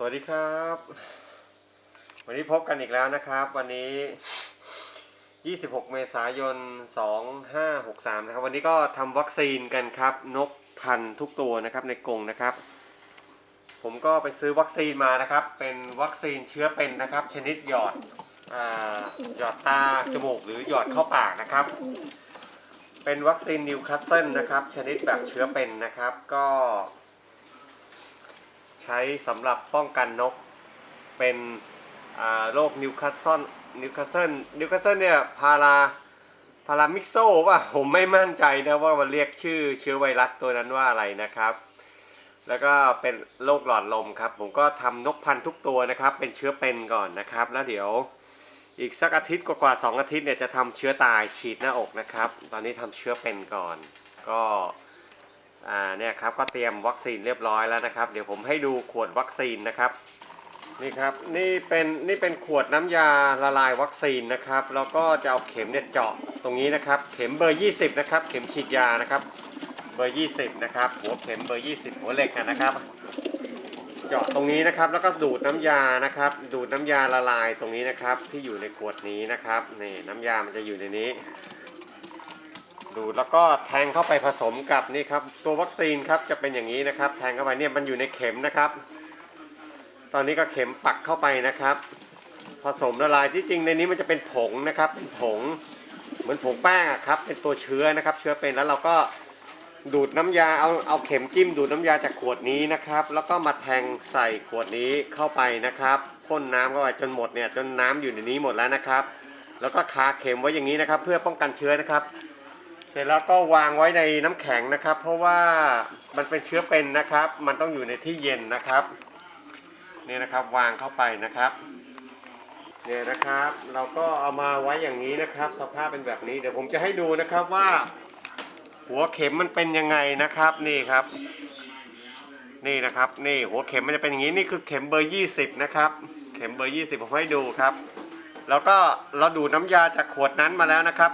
สวัสดีครับ วันนี้พบกันอีกแล้วนะครับ วันนี้ 26 เมษายน 2563 นะครับ วันนี้ก็ทำวัคซีนกันครับ นกพันธุ์ทุกตัวนะครับในกรงนะครับ ผมก็ไปซื้อวัคซีนมานะครับ เป็นวัคซีนเชื้อเป็นนะครับ ชนิดหยอดอาหยอดตาจมูกหรือหยอดเข้าปากนะครับ เป็นวัคซีนนิวคาสเซิลนะครับ ชนิดแบบเชื้อเป็นนะครับ ก็ ใช้สำหรับป้องกันนก เป็นโรคนิวคาสเซิลนิวคาสเซิลนิวคาสเซิลเนี่ยพาราพารามิกโซป่ะผมไม่มั่นใจนะว่ามันเรียกชื่อเชื้อไวรัสตัวนั้นว่าอะไรนะครับ แล้วก็เป็นโรคหลอดลมครับ ผมก็ทำนกพันธุ์ทุกตัวนะครับ เป็นเชื้อเป็นก่อนนะครับ แล้วเดี๋ยวอีกสักอาทิตย์กว่าๆสองอาทิตย์เนี่ยจะทำเชื้อตายฉีดหน้าอกนะครับ ตอนนี้ทำเชื้อเป็นก่อน ก็ อ่าเนี่ยครับก็เตรียมวัคซีนเรียบร้อยแล้วนะครับ เดี๋ยวผมให้ดูขวดวัคซีนนะครับนี่ครับนี่เป็นนี่เป็นขวดน้ำยาละลายวัคซีนนะครับแล้วก็จะเอาเข็มเนี่ยเจาะตรงนี้นะครับ เข็มเบอร์ 20 นะครับ เข็มฉีดยานะครับ เบอร์ 20 นะครับ หัวเข็มเบอร์ 20 หัวเหล็กนะครับ เจาะตรงนี้นะครับ แล้วก็ดูดน้ำยานะครับ ดูดน้ำยาละลายตรงนี้นะครับ ที่อยู่ในขวดนี้นะครับนี่น้ำยามันจะอยู่ในนี้ ดูดแล้วก็แทงเข้าไปผสมกับนี่ครับตัววัคซีนครับจะเป็นอย่างนี้นะครับ แทงเข้าไปเนี่ยมันอยู่ในเข็มนะครับ ตอนนี้ก็เข็มปักเข้าไปนะครับ ผสมละลายที่จริงในนี้มันจะเป็นผงนะครับเป็นผงเหมือนผงแป้งอะครับ เป็นตัวเชื้อนะครับ เชื้อเป็นแล้วเราก็ดูดน้ำยาเอาเอาเข็มจิ้มดูดน้ำยาจากขวดนี้นะครับ แล้วก็มาแทงใส่ขวดนี้เข้าไปนะครับพ่นน้ำเข้าไปจนหมดเนี่ยจนน้ำอยู่ในนี้หมดแล้วนะครับ แล้วก็คาเข็มไว้อย่างนี้นะครับ เพื่อป้องกันเชื้อนะครับ เสร็จแล้วก็วางไว้ในน้ำแข็งนะครับ เพราะว่ามันเป็นเชื้อเป็นนะครับ มันต้องอยู่ในที่เย็นนะครับนี่นะครับวางเข้าไปนะครับเนี่ยนะครับ เราก็เอามาไว้อย่างนี้นะครับ สภาพเป็นแบบนี้เดี๋ยวผมจะให้ดูนะครับว่า หัวเข็มมันเป็นยังไงนะครับนี่ครับ นี่นะครับนี่หัวเข็มมันจะเป็นอย่างนี้นี่คือเข็มเบอร์ 20 นะครับ เข็มเบอร์ 20 ผมให้ดูครับ แล้วก็เราดูดน้ำยาจากขวดนั้นมาแล้วนะครับ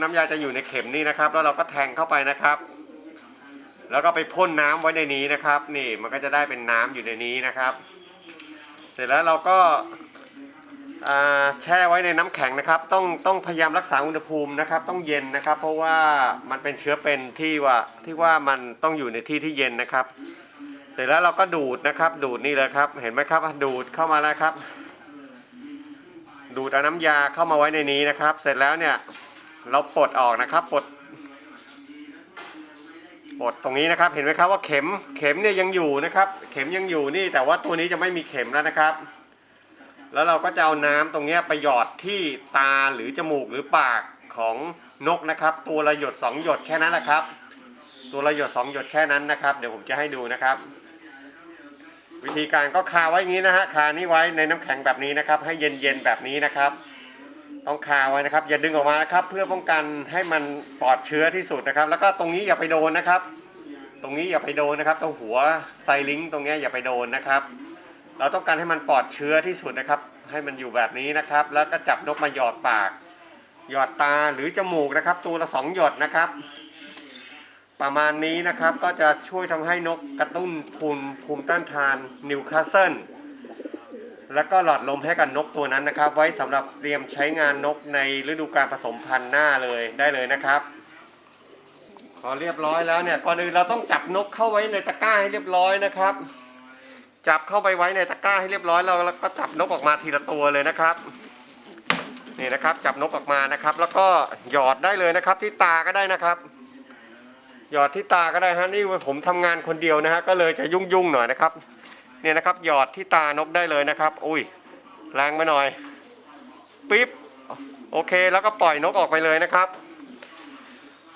น้ำยาจะอยู่ในเข็มนี้นะครับ แล้วเราก็แทงเข้าไปนะครับ แล้วก็ไปพ่นน้ำไว้ในนี้นะครับ นี่มันก็จะได้เป็นน้ำอยู่ในนี้นะครับ เสร็จแล้วเราก็แช่ไว้ในน้ำแข็งนะครับ ต้องต้องพยายามรักษาอุณหภูมินะครับ ต้องเย็นนะครับ เพราะว่ามันเป็นเชื้อเป็นที่ว่าที่ว่ามันต้องอยู่ในที่ที่เย็นนะครับ เสร็จแล้วเราก็ดูดนะครับ ดูดนี่เลยครับ เห็นไหมครับดูดเข้ามาแล้วครับ ดูดเอาน้ำยาเข้ามาไว้ในนี้นะครับ เสร็จแล้วเนี่ยเราปลดออกนะครับปลดปลดตรงนี้นะครับ เห็นไหมครับว่าเข็มเข็มเนี่ยยังอยู่นะครับ เข็มยังอยู่นี่แต่ว่าตัวนี้จะไม่มีเข็มแล้วนะครับ แล้วเราก็จะเอาน้ำตรงนี้ไปหยอดที่ตาหรือจมูกหรือปากของนกนะครับ ตัวละหยดสองหยดแค่นั้นแหละครับ ตัวละหยดสองหยดแค่นั้นนะครับ เดี๋ยวผมจะให้ดูนะครับ วิธีการก็คาไว้อย่างนี้นะฮะคานี้ไว้ในน้ำแข็งแบบนี้นะครับ ให้เย็นๆแบบนี้นะครับ ต้องคาไว้นะครับ อย่าดึงออกมานะครับ เพื่อป้องกันให้มันปลอดเชื้อที่สุดนะครับ แล้วก็ตรงนี้อย่าไปโดนนะครับ ตรงนี้อย่าไปโดนนะครับ ตรงหัวไซลิงตรงนี้อย่าไปโดนนะครับ เราต้องการให้มันปลอดเชื้อที่สุดนะครับ ให้มันอยู่แบบนี้นะครับ แล้วก็จับนกมาหยอดปาก หยอดตาหรือจมูกนะครับ ตัวละสองหยดนะครับ ประมาณนี้นะครับก็จะช่วยทำให้นกกระตุ้นภูมิภูมิต้านทานนิวคาสเซิลแล้วก็หลอดลมให้กับนกตัวนั้นนะครับ ไว้สำหรับเตรียมใช้งานนกในฤดูการผสมพันธุ์หน้าเลยได้เลยนะครับพอเรียบร้อยแล้วเนี่ยก่อนอื่นเราต้องจับนกเข้าไว้ในตะกร้าให้เรียบร้อยนะครับ จับเข้าไปไว้ในตะกร้าให้เรียบร้อยแล้วแล้วก็จับนกออกมาทีละตัวเลยนะครับนี่นะครับจับนกออกมานะครับ แล้วก็หยอดได้เลยนะครับที่ตาก็ได้นะครับ หยอดที่ตาก็ได้ฮะนี่ผมทำงานคนเดียวนะฮะก็เลยจะยุ่งๆหน่อยนะครับเนี่ยนะครับหยอดที่ตานกได้เลยนะครับ อุ้ยแรงไปหน่อยปิ๊บโอเคแล้วก็ปล่อยนกออกไปเลยนะครับ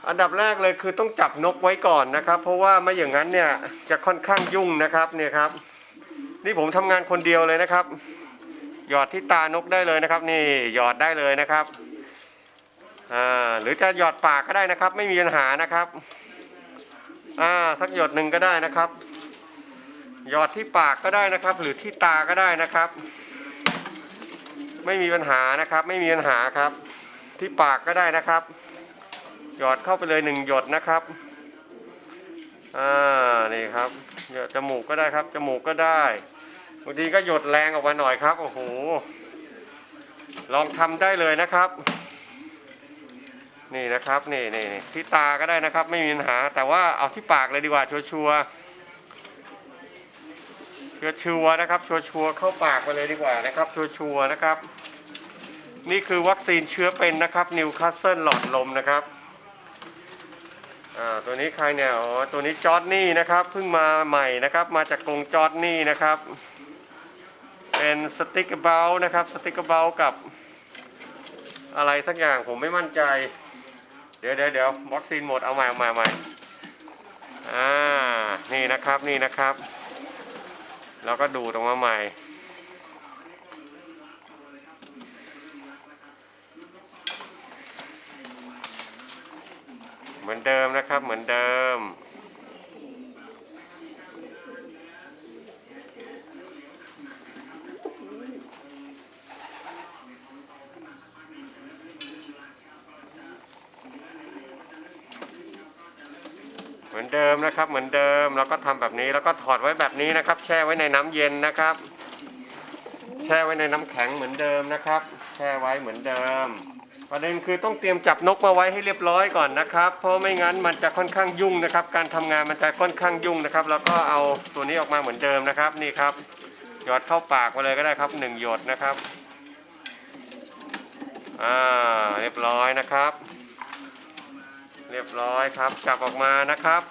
อันดับแรกเลยคือต้องจับนกไว้ก่อนนะครับ เพราะว่าไม่อย่างนั้นเนี่ยจะค่อนข้างยุ่งนะครับเนี่ยครับ นี่ผมทำงานคนเดียวเลยนะครับ หยอดที่ตานกได้เลยนะครับ นี่หยอดได้เลยนะครับอ่าหรือจะหยอดปากก็ได้นะครับ ไม่มีปัญหานะครับ อ่าสักหยดหนึ่งก็ได้นะครับ หยอดที่ปากก็ได้นะครับ หรือที่ตาก็ได้นะครับ ไม่มีปัญหานะครับ ไม่มีปัญหาครับ ที่ปากก็ได้นะครับ หยอดเข้าไปเลยหนึ่งหยดนะครับอ่านี่ครับหยดจมูกก็ได้ครับจมูกก็ได้บางทีก็หยดแรงออกมาหน่อยครับโอ้โหลองทำได้เลยนะครับ นี่นะครับนี่นี่นที่ตาก็ได้นะครับ ไม่มีปัญหา แต่ว่าเอาที่ปากเลยดีกว่าชัวชัวชัวชัวนะครับชัวชัวเข้าปากไปเลยดีกว่านะครับชัวชัวนะครับ นี่คือวัคซีนเชื้อเป็นนะครับนิวคาสเซิลหลอดลมนะครับอ่าตัวนี้ใครเนี่ยอ๋อตัวนี้จอร์ดนี่นะครับเพิ่งมาใหม่นะครับ มาจากกรงจอร์ดนี่นะครับ เป็นสติ๊กเกอร์เบลนะครับสติ๊กเกอร์เบลกับอะไรสักอย่างผมไม่มั่นใจ เดี๋ยวเดี๋ยวเดี๋ยววัคซีนหมดเอาใหม่เอาใหม่เอาใหม่อ่านี่นะครับนี่นะครับ เราก็ดูตรงมาใหม่ เหมือนเดิมนะครับเหมือนเดิม มือนเดิมนะครับ เหมือนเดิมแล้วก็ทำแบบนี้แล้วก็ถอดไว้แบบนี้นะครับ แช่ไว้ในน้ำเย็นนะครับ แช่ไว้ในน้ำแข็งเหมือนเดิมนะครับ แช่ไว้เหมือนเดิม ประเด็นคือต้องเตรียมจับนกมาไว้ให้เรียบร้อยก่อนนะครับ เพราะไม่งั้นมันจะค่อนข้างยุ่งนะครับ การทำงานมันจะค่อนข้างยุ่งนะครับ แล้วก็เอาตัวนี้ออกมาเหมือนเดิมนะครับ นี่ครับหยอดเข้าปากมาเลยก็ได้ครับหนึ่งหยดนะครับอ่าเรียบร้อยนะครับ เรียบร้อยครับจับออกมานะครับ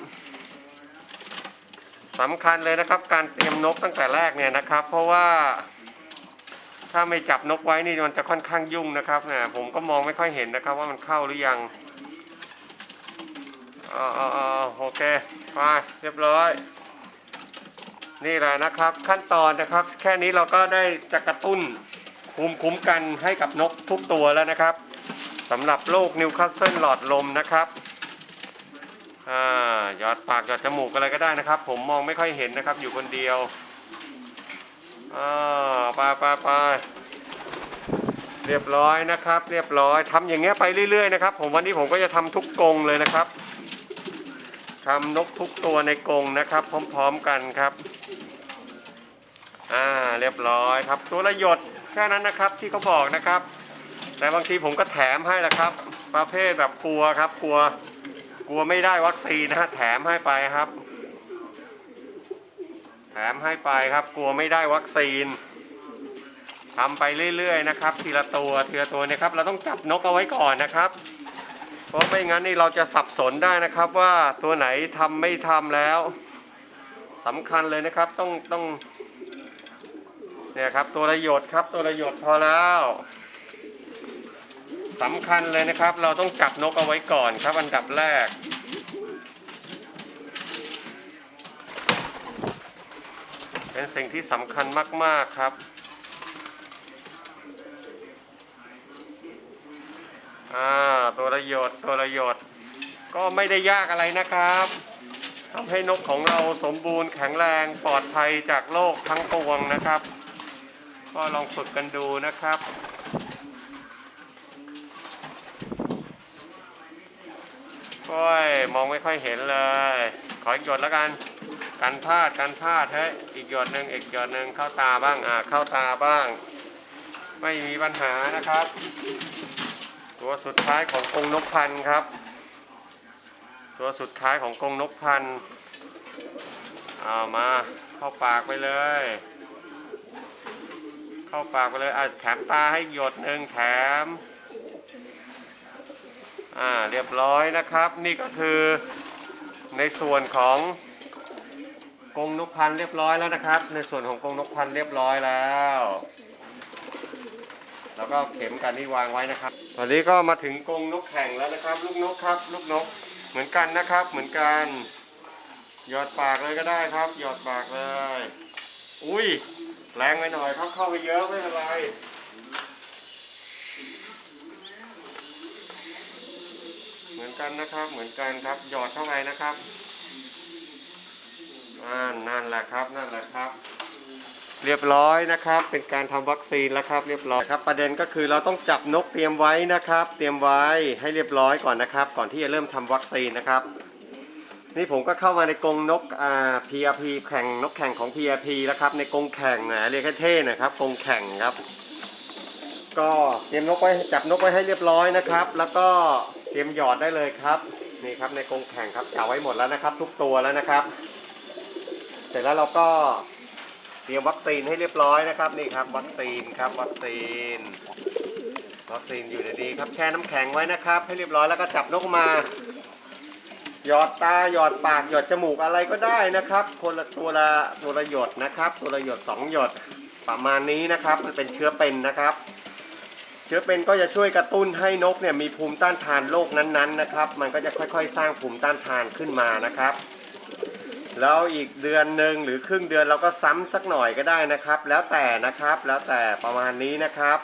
สำคัญเลยนะครับ การเตรียมนกตั้งแต่แรกเนี่ยนะครับ เพราะว่าถ้าไม่จับนกไว้นี่มันจะค่อนข้างยุ่งนะครับเนี่ยผมก็มองไม่ค่อยเห็นนะครับ ว่ามันเข้าหรือยังอ๋ออ๋ออ๋อโอเคไปเรียบร้อย นี่แหละนะครับ ขั้นตอนนะครับ แค่นี้เราก็ได้จะกระตุ้นภูมิคุ้มกันให้กับนกทุกตัวแล้วนะครับสำหรับโรคนิวคาสเซิลหลอดลมนะครับ อ่าหยอดปากหยอดจมูกอะไรก็ได้นะครับ ผมมองไม่ค่อยเห็นนะครับ อยู่คนเดียวอ่าไปไปไปเรียบร้อยนะครับ เรียบร้อยทำอย่างเงี้ยไปเรื่อยๆนะครับ ผมวันนี้ผมก็จะทำทุกกรงเลยนะครับทำนกทุกตัวในกรงนะครับ พร้อมๆกันครับอ่าเรียบร้อยครับ ตัวละหยดแค่นั้นนะครับที่เขาบอกนะครับ แต่บางทีผมก็แถมให้ละครับ ประเภทแบบกลัวครับกลัว กลัวไม่ได้วัคซีนนะฮะแถมให้ไปครับ แถมให้ไปครับ กลัวไม่ได้วัคซีนทำไปเรื่อยๆนะครับ ทีละตัวทีละตัวนี่ยครับ เราต้องจับนกเอาไว้ก่อนนะครับ เพราะไม่งั้นนี่เราจะสับสนได้นะครับว่าตัวไหนทำไม่ทำแล้วสำคัญเลยนะครับต้องต้องเนี่ยครับตัวประหยดครับตัวประหยดพอแล้ว สำคัญเลยนะครับ เราต้องจับนกเอาไว้ก่อนครับอันดับแรก เป็นสิ่งที่สำคัญมาก ๆ ครับอ่าตัวระโยชน์ตัวระโยชน์ก็ไม่ได้ยากอะไรนะครับทำให้นกของเราสมบูรณ์แข็งแรงปลอดภัยจากโรคทั้งปวงนะครับ ก็ลองฝึกกันดูนะครับ โอ้ย มองไม่ค่อยเห็นเลย ขออีกหยดแล้วกันกันพลาดกันพลาดเฮ้ยอีกหยดหนึ่งอีกหยดหนึ่งเข้าตาบ้างอ่าเข้าตาบ้าง ไม่มีปัญหานะครับ ตัวสุดท้ายของกงนกพันธ์ครับ ตัวสุดท้ายของกงนกพันธ์เอามาเข้าปากไปเลย เข้าปากไปเลยอะแถมตาให้หยดหนึ่งแถม อ่าเรียบร้อยนะครับนี่ก็คือในส่วนของกรงนกพันเรียบร้อยแล้วนะครับ ในส่วนของกรงนกพันเรียบร้อยแล้ว แล้วก็เข็มกันที่วางไว้นะครับ ตอนนี้ก็มาถึงกรงนกแข่งแล้วนะครับ ลูกนกครับ ลูกนกเหมือนกันนะครับ เหมือนกัน หยอดปากเลยก็ได้ครับ หยอดปากเลย อุ้ยแรงไปหน่อยครับเข้าไปเยอะไม่เป็นไร เหมื อนกันนะครับ เหมือนกันครับ หยอดเข้าไปนะครับอ่านั่นแหละครับ นั่นแหละครับ เรียบร้อยนะครับ เป็นการทำวัคซีนแล้วครับ เรียบร้อยครับ ประเด็นก็คือเราต้องจับนกเตรียมไว้นะครับ เตรียมไว้ให้เรียบร้อยก่อนนะครับ ก่อนที่จะเริ่มทำวัคซีนนะครับ นี่ผมก็เข้ามาในกรงนกอ่า PRP แข่งนกแข่งของ PRP แล้วครับ ในกรงแข่งนะเรียกให้เท่หนะครับกรงแข่งครับ ก็เตรียมนกไว้จับนกไว้ให้เรียบร้อยนะครับ แล้วก็ รียมหยอดได้เลยครับ นี่ครับในกรงแข่งครับจับไว้หมดแล้วนะครับ ทุกตัวแล้วนะครับ เสร็จแล้วเราก็เตรียมวัคซีนให้เรียบร้อยนะครับ นี่ครับ วัคซีนครับวัคซีน วัคซีนอยู่ในนี้ครับแช่น้ำแข็งไว้นะครับ ให้เรียบร้อยแล้วก็จับนกมา หยอดตาหยอดปากหยอดจมูกอะไรก็ได้นะครับ คนละตัวละตัวละหยดนะครับ ตัวละหยดสองหยดประมาณนี้นะครับ มันเป็นเชื้อเป็นนะครับ เชื้อเป็นก็จะช่วยกระตุ้นให้นกเนี่ยมีภูมิต้านทานโรคนั้นๆนะครับ มันก็จะค่อยๆ สร้างภูมิต้านทานขึ้นมานะครับ แล้วอีกเดือนหนึ่งหรือครึ่งเดือนเราก็ซ้ำสักหน่อยก็ได้นะครับ แล้วแต่นะครับแล้วแต่ประมาณนี้นะครับ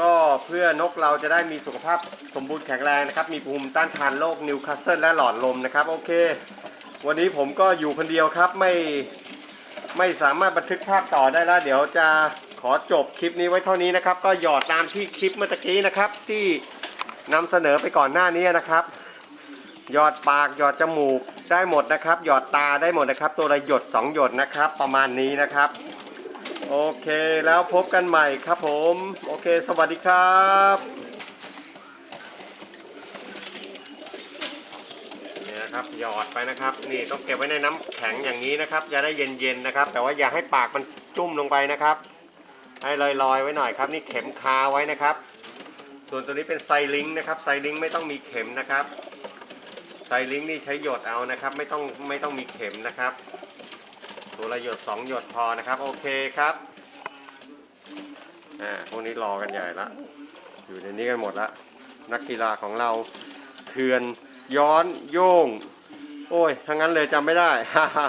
ก็เพื่อนกเราจะได้มีสุขภาพสมบูรณ์แข็งแรงนะครับ มีภูมิต้านทานโรคนิวคาสเซิลและหลอดลมนะครับ โอเค วันนี้ผมก็อยู่คนเดียวครับไม่ไม่สามารถบันทึกภาพต่อได้แล้ว เดี๋ยวจะ ขอจบคลิปนี้ไว้เท่านี้นะครับ ก็หยอดตามที่คลิปเมื่อตะกี้นะครับ ที่นำเสนอไปก่อนหน้านี้นะครับ หยอดปากหยอดจมูกได้หมดนะครับ หยอดตาได้หมดนะครับ ตัวละหยดสองหยดนะครับ ประมาณนี้นะครับ โอเคแล้วพบกันใหม่ครับผม โอเค สวัสดีครับนี่นะครับหยอดไปนะครับ นี่ต้องเก็บไว้ในน้ำแข็งอย่างนี้นะครับอย่าได้เย็นๆนะครับ แต่ว่าอย่าให้ปากมันจุ่มลงไปนะครับ ให้ลอยๆไว้หน่อยครับ นี่เข็มคาไว้นะครับ ส่วนตัวนี้เป็นไซลิงค์นะครับไซลิงไม่ต้องมีเข็มนะครับไซลิงนี่ใช้หยดเอานะครับ ไม่ต้องไม่ต้องมีเข็มนะครับตัวละหยดสองหยดพอนะครับ โอเคครับอ่าพวกนี้รอกันใหญ่ละอยู่ในนี้กันหมดละนักกีฬาของเราเถื่อนย้อนโยง โอ้ยทั้งนั้นเลยจำไม่ได้ฮ่าฮ่า